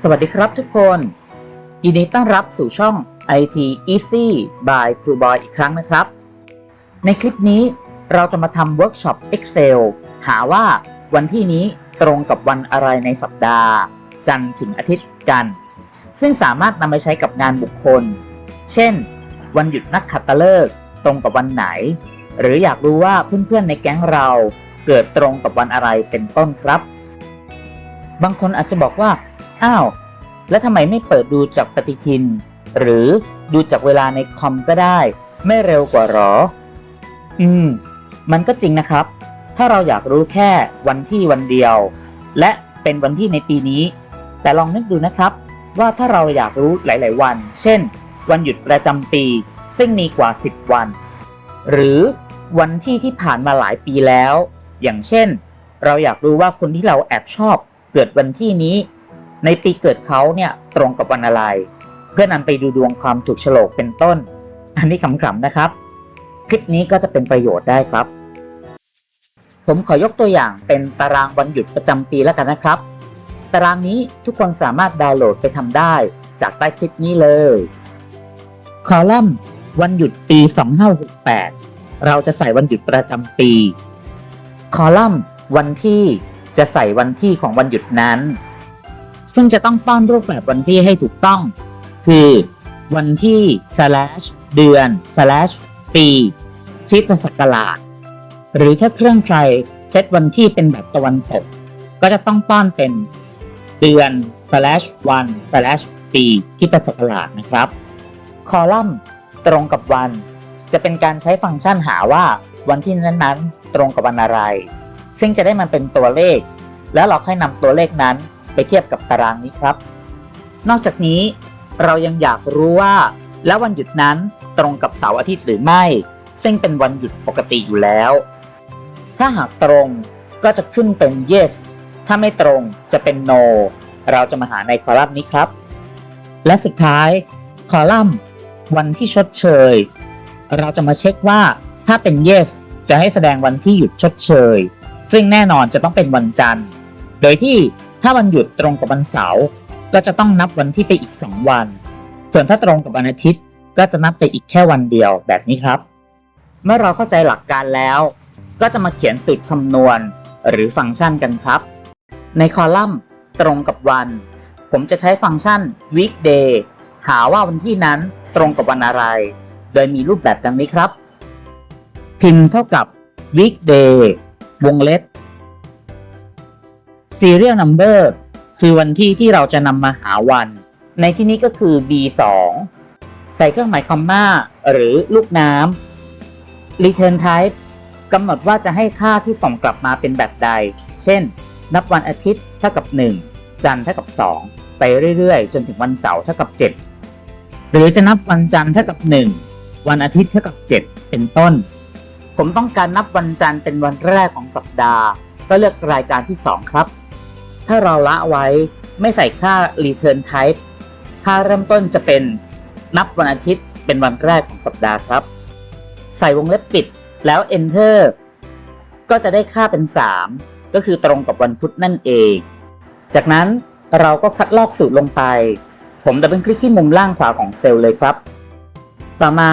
สวัสดีครับทุกคนยินดีต้อนรับสู่ช่อง IT Easy by ครูบอยอีกครั้งนะครับ ในคลิปนี้เราจะมาทำเวิร์กช็อป Excel หาว่าวันที่นี้ตรงกับวันอะไรในสัปดาห์ จันทร์ถึงอาทิตย์กัน ซึ่งสามารถนำไปใช้กับงานบุคคล เช่น วันหยุดนักขัตฤกษ์ตรงกับวันไหน หรืออยากรู้ว่าเพื่อนๆในแก๊งเราเกิดตรงกับวันอะไรเป็นต้นครับ บางคนอาจจะบอกว่า อ้าว แล้วทำไมไม่เปิดดูจากปฏิทิน หรือดูจากเวลาในคอมก็ได้ ไม่เร็วกว่าหรอ อืม มันก็จริงนะครับ ถ้าเราอยากรู้แค่วันที่วันเดียว และเป็นวันที่ในปีนี้ แต่ลองนึกดูนะครับ ว่าถ้าเราอยากรู้หลาย ๆ วัน เช่น วันหยุดประจำปี ซึ่งมีกว่า 10 วัน หรือวันที่ที่ผ่านมาหลายปีแล้ว อย่างเช่น เราอยากรู้ว่าคนที่เราแอบชอบเกิดวันที่นี้ ในปีเกิดเขาเนี่ยตรงกับวันอะไร เพื่อนำไปดูดวงความถูกโฉลกเป็นต้น อันนี้ขำๆนะครับ คลิปนี้ก็จะเป็นประโยชน์ได้ครับ ผมขอยกตัวอย่างเป็นตารางวันหยุดประจำปีแล้วกันนะครับ ตารางนี้ทุกคนสามารถดาวน์โหลดไปทำได้จากใต้คลิปนี้เลย คอลัมน์วันหยุดปี 2568 เราจะใส่วันหยุดประจำปี คอลัมน์วันที่จะใส่วันที่ของวันหยุดนั้น ซึ่งจะต้องป้อนรูปแบบวันที่ให้ถูกต้อง คือวันที่ slash เดือน slash ปีคริสตศักราช หรือถ้าเครื่องใครเซตวันที่เป็นแบบตะวันตก ก็จะต้องป้อนเป็นเดือน slash วัน slash ปีคริสตศักราชนะครับ คอลัมน์ตรงกับวัน จะเป็นการใช้ฟังก์ชันหาว่าวันที่นั้นๆ ตรงกับวันอะไร ซึ่งจะได้มันเป็นตัวเลข แล้วเราค่อยนำตัวเลขนั้น ไปเทียบกับตารางนี้ครับ นอกจากนี้เรายังอยากรู้ว่า แล้ววันหยุดนั้นตรงกับเสาร์อาทิตย์หรือไม่ ซึ่งเป็นวันหยุดปกติอยู่แล้ว ถ้าหากตรงก็จะขึ้นเป็น yes ถ้าไม่ตรงจะเป็น no เราจะมาหาในคอลัมน์นี้ครับ และสุดท้ายคอลัมน์ วันที่ชดเชย เราจะมาเช็คว่าถ้าเป็น yes จะให้แสดงวันที่หยุดชดเชย ซึ่งแน่นอนจะต้องเป็นวันจันทร์ โดยที่ ถ้าวันหยุดตรงกับวันเสาร์ก็จะต้องนับวันที่ไปอีก 2 วัน ส่วนถ้าตรงกับวันอาทิตย์ ก็จะนับไปอีกแค่วันเดียวแบบนี้ครับ เมื่อเราเข้าใจหลักการแล้ว ก็จะมาเขียนสูตรคำนวณหรือฟังก์ชันกันครับ ในคอลัมน์ตรงกับวัน ผมจะใช้ฟังก์ชัน weekday หาว่าวันที่นั้นตรงกับวันอะไร โดยมีรูปแบบดังนี้ครับ พิมพ์เท่ากับ weekday วงเล็บ serial number คือวันที่ที่เราจะนำมาหาวัน ในที่นี้ก็คือ b2 ใส่เครื่องหมายคอมมาหรือลูกน้ำ return type กำหนดว่าจะให้ค่าที่ส่งกลับมาเป็นแบบใด เช่น นับวันอาทิตย์เท่ากับ 1 จันทร์เท่ากับ 2 ไปเรื่อยๆ จนถึงวันเสาร์เท่ากับ 7 หรือจะนับวันจันทร์เท่ากับ 1 วันอาทิตย์เท่ากับ 7 เป็นต้น ผมต้องการนับวันจันทร์เป็นวันแรกของสัปดาห์ ก็เลือกรายการที่ 2 ครับ ถ้าเราละไว้ไม่ใส่ค่า return type ค่าเริ่มต้นจะเป็นนับวันอาทิตย์เป็นวันแรกของสัปดาห์ครับ ใส่วงเล็บปิดแล้ว enter ก็จะได้ค่าเป็น 3 ก็คือตรงกับวันพุธนั่นเอง จากนั้นเราก็คัดลอกสูตรลงไป ผมดับเบิลคลิกที่มุมล่างขวาของเซลล์เลยครับ ต่อมา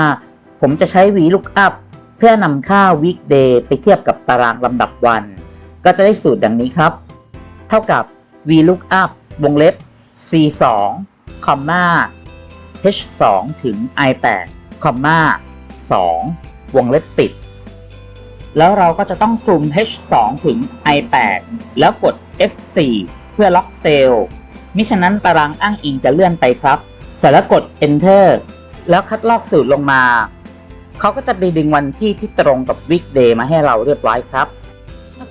ผมจะใช้ VLOOKUP เพื่อนำค่า weekday ไปเทียบกับตารางลำดับวัน ก็จะได้สูตรดังนี้ครับ เท่ากับ VLOOKUP วงเล็บ C2 คอมมา H2 ถึง I8 คอมมา2วงเล็บปิด แล้วเราก็จะต้องคลุม H2 ถึง I8 แล้วกด F4 เพื่อล็อกเซลล์มิฉะนั้นตารางอ้างอิงจะเลื่อนไปครับ เสร็จแล้วกด Enter แล้วคัดลอกสูตรลงมา เขาก็จะไปดึงวันที่ที่ตรงกับ Weekday มาให้เราเรียบร้อยครับ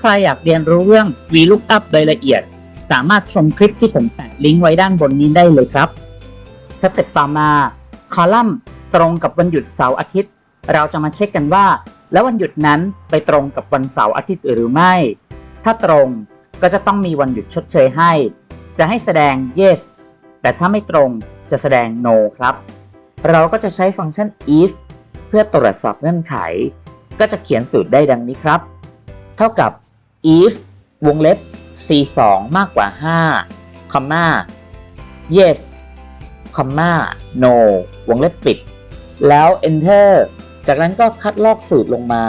รอยากเรียนรู้เรื่อง VLOOKUP โดยละเอียด สามารถชมคลิปที่ผมแปะลิงก์ไว้ด้านบนนี้ได้เลยครับ สเต็ปต่อมา คอลัมน์ตรงกับวันหยุดเสาร์อาทิตย์ เราจะมาเช็คกันว่า แล้ววันหยุดนั้นไปตรงกับวันเสาร์อาทิตย์หรือไม่ ถ้าตรงก็จะต้องมีวันหยุดชดเชยให้ จะให้แสดง yes แต่ถ้าไม่ตรงจะแสดง no ครับ เราก็จะใช้ฟังก์ชัน if เพื่อตรวจสอบเงื่อนไข ก็จะเขียนสูตรได้ดังนี้ครับ เท่ากับ if วงเล็บ c 2มากกว่า5คอมมา yes comma no วงเล็บปิด แล้ว enter จากนั้นก็คัดลอกสูตรลงมา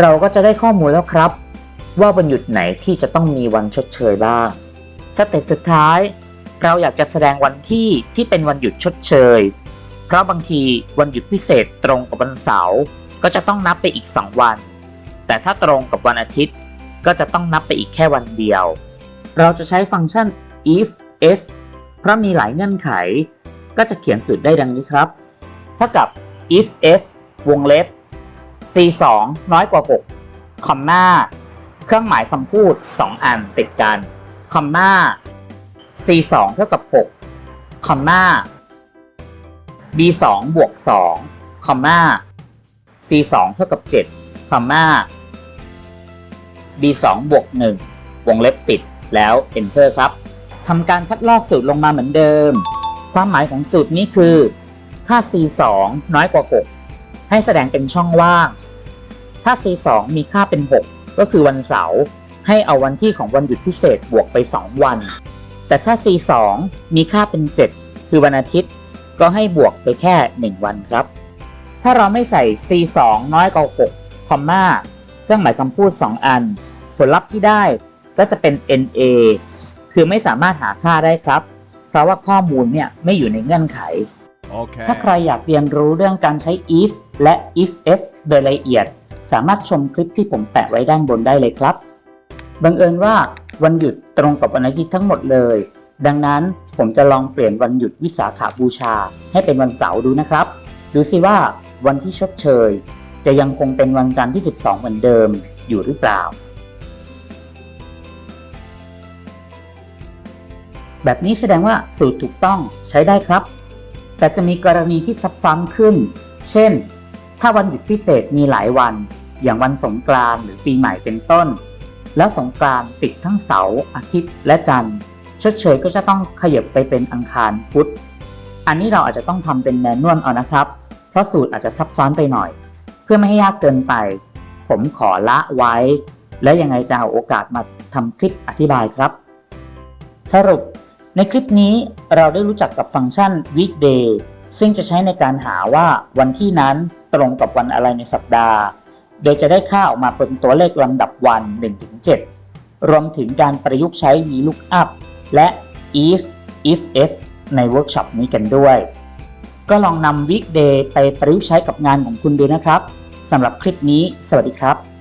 เราก็จะได้ข้อมูลแล้วครับ ว่าวันหยุดไหนที่จะต้องมีวันชดเชยบ้าง สเต็ปสุดท้าย เราอยากจะแสดงวันที่ที่เป็นวันหยุดชดเชย เพราะบางทีวันหยุดพิเศษตรงกับวันเสาร์ก็จะต้องนับไปอีก 2 วัน แต่ถ้าตรงกับวันอาทิตย์ ก็จะต้องนับไปอีกแค่วันเดียว เราจะใช้ฟังก์ชัน if s เพราะมีหลายเงื่อนไข ก็จะเขียนสูตรได้ดังนี้ครับเท่ากับ if s วงเล็บ c 2น้อยกว่า 6 คอมมาเครื่องหมายคำพูด 2 อันติดกัน คอมมา c 2เท่ากับ 6 คอมมา b 2บวก 2 คอมมา c 2เท่ากับ 7 คอมมา b 2 บวก1วงเล็บปิดแล้ว enter ครับทำการคัดลอกสูตรลงมาเหมือนเดิม ความหมายของสูตรนี้คือ ถ้า c 2 น้อยกว่า 6 ให้แสดงเป็นช่องว่าง ถ้า c 2 มีค่าเป็น 6 ก็คือวันเสาร์ให้เอาวันที่ของวันหยุดพิเศษบวกไป 2 วัน แต่ถ้า c 2 มีค่าเป็น 7 คือวันอาทิตย์ ก็ให้บวกไปแค่ 1 วันครับ ถ้าเราไม่ใส่ c 2 น้อยกว่า6คอมมา เครื่องหมายคำพูด 2 อัน ผลลัพธ์ที่ได้ก็จะเป็น NA คือไม่สามารถหาค่าได้ครับ เพราะว่าข้อมูลเนี่ยไม่อยู่ในเงื่อนไข Okay. ถ้าใครอยากเรียนรู้เรื่องการใช้ if และ if s โดยละเอียด สามารถชมคลิปที่ผมแปะไว้ด้านบนได้เลยครับ บังเอิญว่าวันหยุดตรงกับวันอาทิตย์ทั้งหมดเลย ดังนั้นผมจะลองเปลี่ยนวันหยุดวิสาขาบูชา ให้เป็นวันเสาร์ดูนะครับ ดูสิว่าวันที่ชดเชย จะยังคงเป็นวันจันทร์ที่ 12 เหมือนเดิมอยู่หรือเปล่า แบบนี้แสดงว่าสูตรถูกต้องใช้ได้ครับ แต่จะมีกรณีที่ซับซ้อนขึ้น เช่น ถ้าวันหยุดพิเศษมีหลายวัน อย่างวันสงกรานต์หรือปีใหม่เป็นต้น แล้วสงกรานต์ติดทั้งเสาร์อาทิตย์และจันทร์ชดเชยก็จะต้องขยับไปเป็นอังคารพุธอันนี้เราอาจจะต้องทำเป็นแมนนวลเอานะครับ เพราะสูตรอาจจะซับซ้อนไปหน่อย เพื่อไม่ให้ยากเกินไป ผมขอละไว้ และยังไงจะเอาโอกาสมาทำคลิปอธิบายครับ สรุปในคลิปนี้เราได้รู้จักกับฟังก์ชัน weekday ซึ่งจะใช้ในการหาว่าวันที่นั้นตรงกับวันอะไรในสัปดาห์ โดยจะได้ค่าออกมาเป็นตัวเลขลำดับวัน 1-7 รวมถึงการประยุกต์ใช้ VLOOKUP และ if if s ในเวิร์กช็อปนี้กันด้วย ก็ลองนำวิกเดย์ไปประยุกต์ใช้กับงานของคุณดูนะครับสำหรับคลิปนี้ สวัสดีครับ